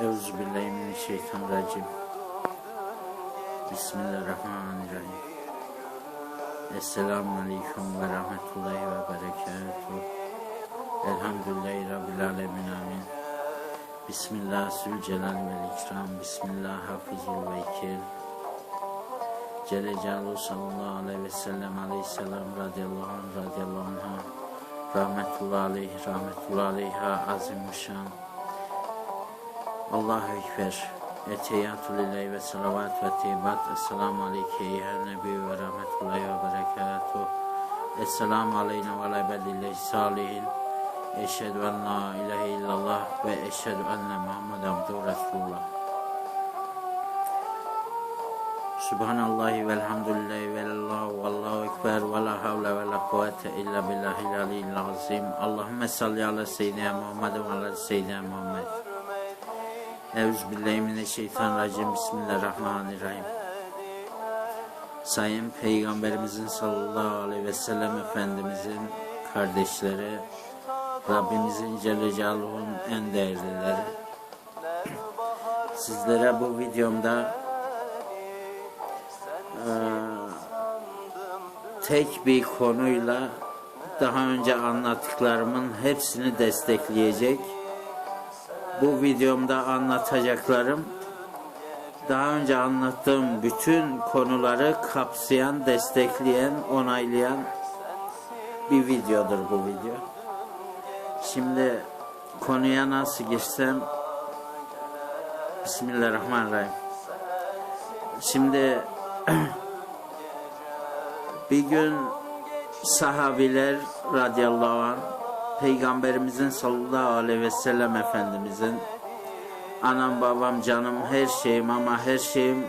Euzubillahimineşşeytanirracim. Bismillahirrahmanirrahim. Esselamu Aleyküm ve Rahmetullahi ve Berekatuhu. Elhamdülillahi Rabbil Alemin Amin. Bismillah Zülcelal ve İkram. Bismillah Hafizul Vekil. Celle Celaluhu sallallahu aleyhi ve sellem aleyhisselam radıyallahu anh radıyallahu anh'a rahmetullahi aleyh rahmetullahi aleyha azimuşşan Allahu Ekber. Eteyatü lillahi ve salavat ve teybat Esselamu aleyke ya nebi ve rahmetullahi ve berekatuhu. Esselamu aleyna ve ala ibadillahi salihin. Eşhedü en la ilahe illallah ve eşhedü enne Muhammeden abduhu Resulullah. Subhanallahi velhamdülillahi velallahu vallahu ekber ve la havle ve la kuvvete illa billahil aliyyil azim. Allahümme salli ala seyyidina Muhammed ve ala seyyidina Muhammed. Euzubillahimineşşeytanirracim. Bismillahirrahmanirrahim. Sayın Peygamberimizin sallallahu aleyhi ve sellem Efendimizin kardeşleri, Rabbimizin Celle Celaluhu'nun en değerlileri. Sizlere bu videomda tek bir konuyla daha önce anlattıklarımın hepsini destekleyecek. Bu videomda anlatacaklarım daha önce anlattığım bütün konuları kapsayan, destekleyen, onaylayan bir videodur bu video. Şimdi konuya nasıl girsem Bismillahirrahmanirrahim. Şimdi bir gün sahabiler radıyallahu anh Peygamberimizin sallallahu aleyhi ve sellem Efendimizin anam babam canım her şeyim ama her şeyim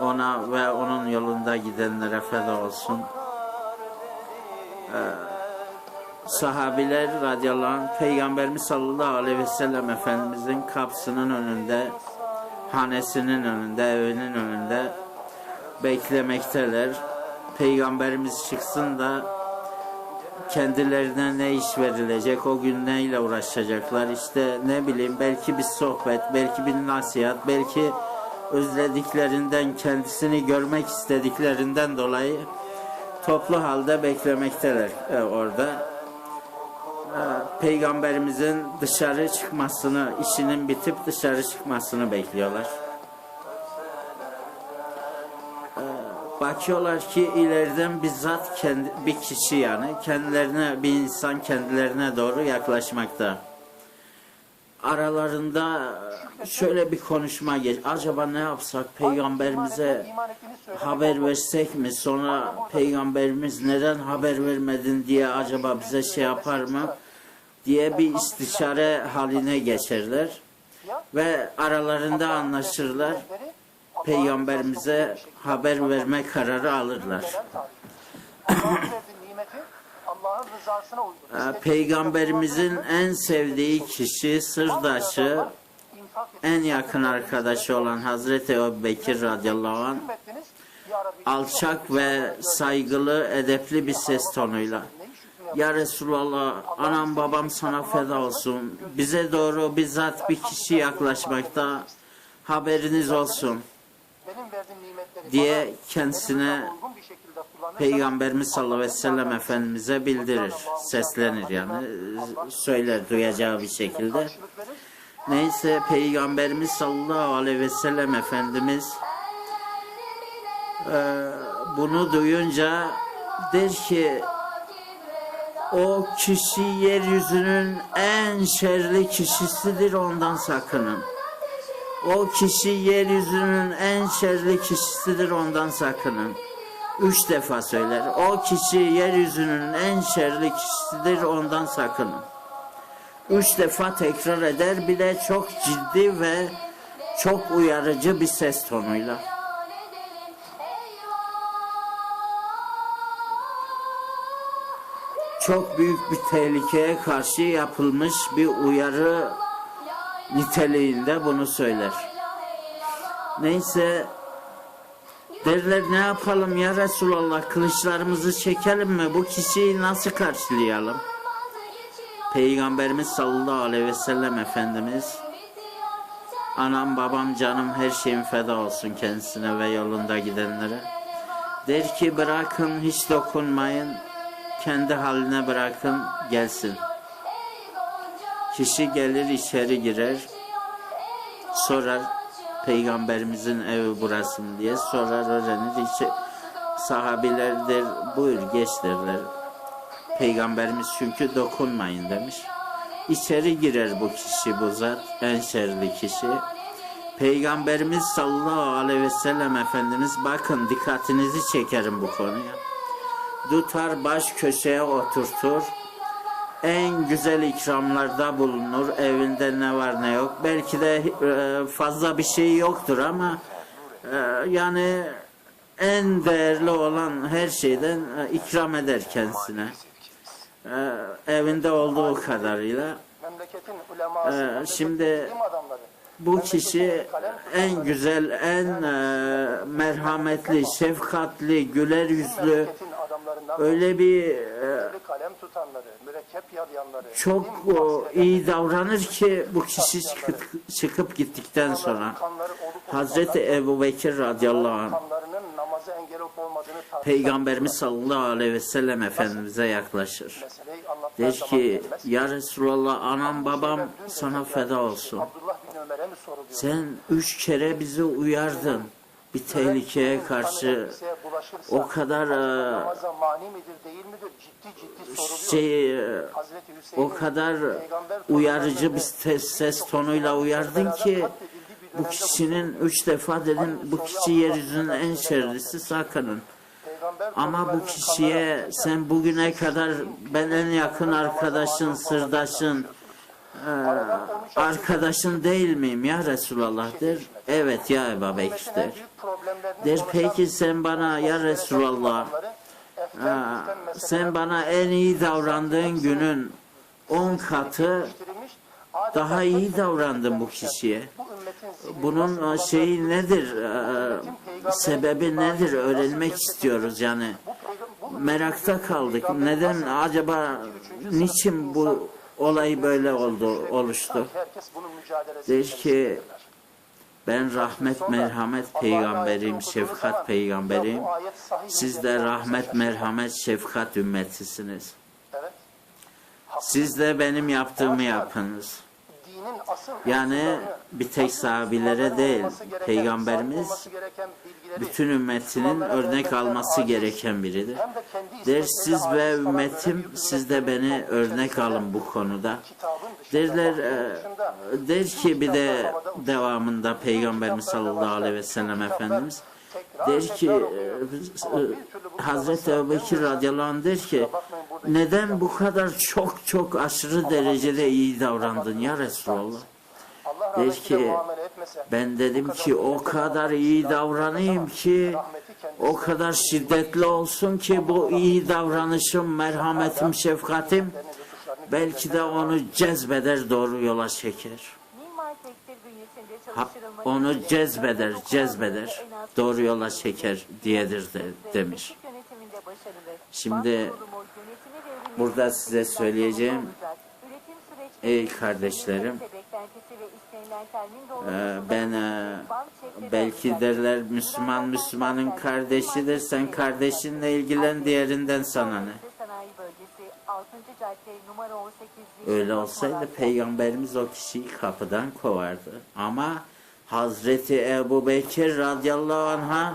ona ve onun yolunda gidenlere feda olsun. Ee, sahabiler radıyallahu anh Peygamberimiz sallallahu aleyhi ve sellem Efendimizin kapısının önünde hanesinin önünde evinin önünde beklemekteler. Peygamberimiz çıksın da kendilerine ne iş verilecek, o gün neyle uğraşacaklar, işte ne bileyim belki bir sohbet, belki bir nasihat, belki özlediklerinden, kendisini görmek istediklerinden dolayı toplu halde beklemekteler e, orada. E, Peygamberimizin dışarı çıkmasını, işinin bitip dışarı çıkmasını bekliyorlar. Bakıyorlar ki ileriden bizzat kendi, bir kişi yani kendilerine bir insan kendilerine doğru yaklaşmakta. Aralarında şöyle bir konuşma geç. Acaba ne yapsak peygamberimize haber versek mi? Sonra peygamberimiz neden haber vermedin diye acaba bize şey yapar mı? diye bir istişare haline geçerler ve aralarında anlaşırlar peygamberimize haber verme kararı alırlar. Peygamberimizin en sevdiği kişi, sırdaşı, en yakın arkadaşı olan Hazreti Ebu Bekir radıyallahu anh alçak ve saygılı, edepli bir ses tonuyla Ya Resulallah, anam babam sana feda olsun. Bize doğru bizzat bir kişi yaklaşmakta. Haberiniz olsun diye kendisine Peygamberimiz sallallahu aleyhi ve sellem Efendimiz'e bildirir, seslenir yani, söyler duyacağı bir şekilde. Neyse Peygamberimiz sallallahu aleyhi ve sellem Efendimiz e, bunu duyunca der ki o kişi yeryüzünün en şerli kişisidir ondan sakının. O kişi yeryüzünün en şerli kişisidir ondan sakının. Üç defa söyler. O kişi yeryüzünün en şerli kişisidir ondan sakının. Üç defa tekrar eder bir de çok ciddi ve çok uyarıcı bir ses tonuyla. Çok büyük bir tehlikeye karşı yapılmış bir uyarı niteliğinde bunu söyler. Neyse derler ne yapalım ya Resulallah kılıçlarımızı çekelim mi bu kişiyi nasıl karşılayalım? Peygamberimiz sallallahu aleyhi ve sellem Efendimiz Anam babam canım her şeyim feda olsun kendisine ve yolunda gidenlere. Der ki bırakın hiç dokunmayın. Kendi haline bırakın gelsin. Kişi gelir içeri girer. Sorar peygamberimizin evi burası mı diye sorar öğrenir. İçi, sahabiler der buyur geç derler. Peygamberimiz çünkü dokunmayın demiş. İçeri girer bu kişi bu zat en şerli kişi. Peygamberimiz sallallahu aleyhi ve sellem Efendimiz bakın dikkatinizi çekerim bu konuya. Tutar baş köşeye oturtur. En güzel ikramlarda bulunur. Evinde ne var ne yok. Belki de e, fazla bir şey yoktur ama e, yani en değerli olan her şeyden e, ikram eder kendisine. E, evinde olduğu kadarıyla. Şimdi Bu kişi en güzel, en e, merhametli, şefkatli, güler yüzlü, öyle bir e, çok o, iyi davranır ki bu kişi çıkıp, çıkıp gittikten sonra Hazreti Ebu Bekir radıyallahu anh Peygamberimiz sallallahu aleyhi ve sellem Efendimiz'e yaklaşır. Der ki ya Resulallah anam babam sana feda olsun. Mi soruluyor? Sen üç kere bizi uyardın bir tehlikeye karşı. O kadar e, şey e, o kadar uyarıcı bir ses, ses tonuyla uyardın ki bu kişinin üç defa dedim bu kişi yeryüzünün en şerlisi sakının. peygamber Ama bu kişiye sen bugüne kadar ben en yakın arkadaşın, sırdaşın, arkadaşın değil miyim ya Resulallah der. Evet ya Ebu Bekir der. Der peki sen bana ya Resulallah sen bana en iyi davrandığın günün on katı daha iyi davrandın bu kişiye. Bunun e, şeyi nedir? e, peygamberin Sebebi nedir? Öğrenmek istiyoruz yani. Merakta kaldık. Neden acaba niçin bu olay böyle oldu, oluştu? Der ki ben rahmet, merhamet peygamberiyim, şefkat peygamberiyim. Siz de rahmet, merhamet, şefkat ümmetisiniz. Siz de benim yaptığımı yapınız. Yani bir tek sahabilere değil, Peygamberimiz bütün ümmetinin örnek alması gereken biridir. Der siz ve ümmetim siz de beni örnek alın bu konuda. Derler e, der ki bir de devamında Peygamberimiz sallallahu aleyhi ve sellem Efendimiz der ki e, e, bu Hazreti kitaba Ebu Bekir sığınmıyorsa, radıyallahu anh der ki neden bu kadar çok çok aşırı derecede iyi davrandın ya Resulallah? Allah Der ki ben dedim ki o kadar iyi davranayım ki o kadar şiddetli olsun ki bu iyi davranışım, merhametim, şefkatim belki de onu cezbeder doğru yola çeker. Onu cezbeder, cezbeder, doğru yola çeker diyedir de, demiş. Şimdi burada size söyleyeceğim, ey kardeşlerim, doğrultusunda ben e, belki derler Müslüman Müslümanın kardeşidir. Sen kardeşinle ilgilen diğerinden sana ne? Öyle olsaydı peygamberimiz o kişiyi kapıdan kovardı. Ama Hazreti Ebu Bekir radıyallahu anh'a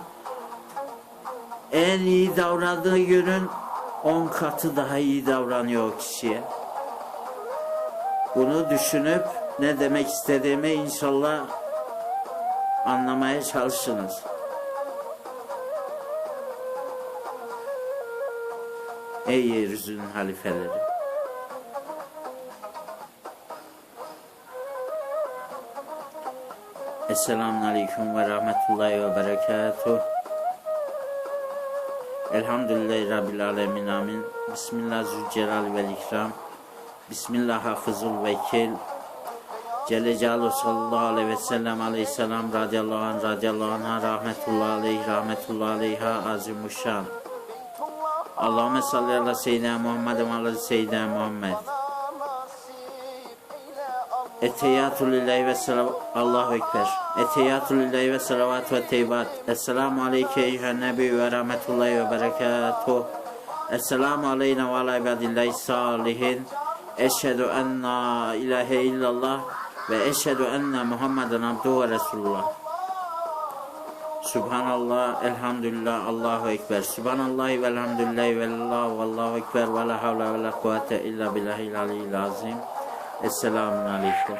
en iyi davrandığı günün on katı daha iyi davranıyor o kişiye. Bunu düşünüp ne demek istediğimi inşallah anlamaya çalışınız. Ey yeryüzünün halifeleri. Esselamun Aleyküm ve Rahmetullahi ve Berekatuhu. Elhamdülillahi Rabbil Alemin Amin. Bismillah Zülcelal ve İkram. Bismillah Hafızul Vekil. Celle Celaluhu sallallahu aleyhi ve sellem aleyhisselam radıyallahu anh radıyallahu anh'a rahmetullahi aleyhi rahmetullahi aleyha azimuşşan. Allahümme salli ala seyyidina Muhammed ve ala seyyidina Muhammed. Eteyatu lillahi ve selav Allahu ekber. Eteyatu lillahi ve selavat ve teybat. Esselamu aleyke eyyühen nebi ve rahmetullahi ve berekatuh. Esselamu aleyna ve ala ibadillahi salihin. Eşhedü en la ilahe illallah ve eşhedü enne Muhammeden abduhu ve resulullah. Subhanallah, elhamdülillah, Allahu Ekber. Subhanallah ve elhamdülillahi ve Allah ve Allahu Ekber ve la havle ve la kuvvete illa billahil aliyyil azim. Esselamun aleyküm.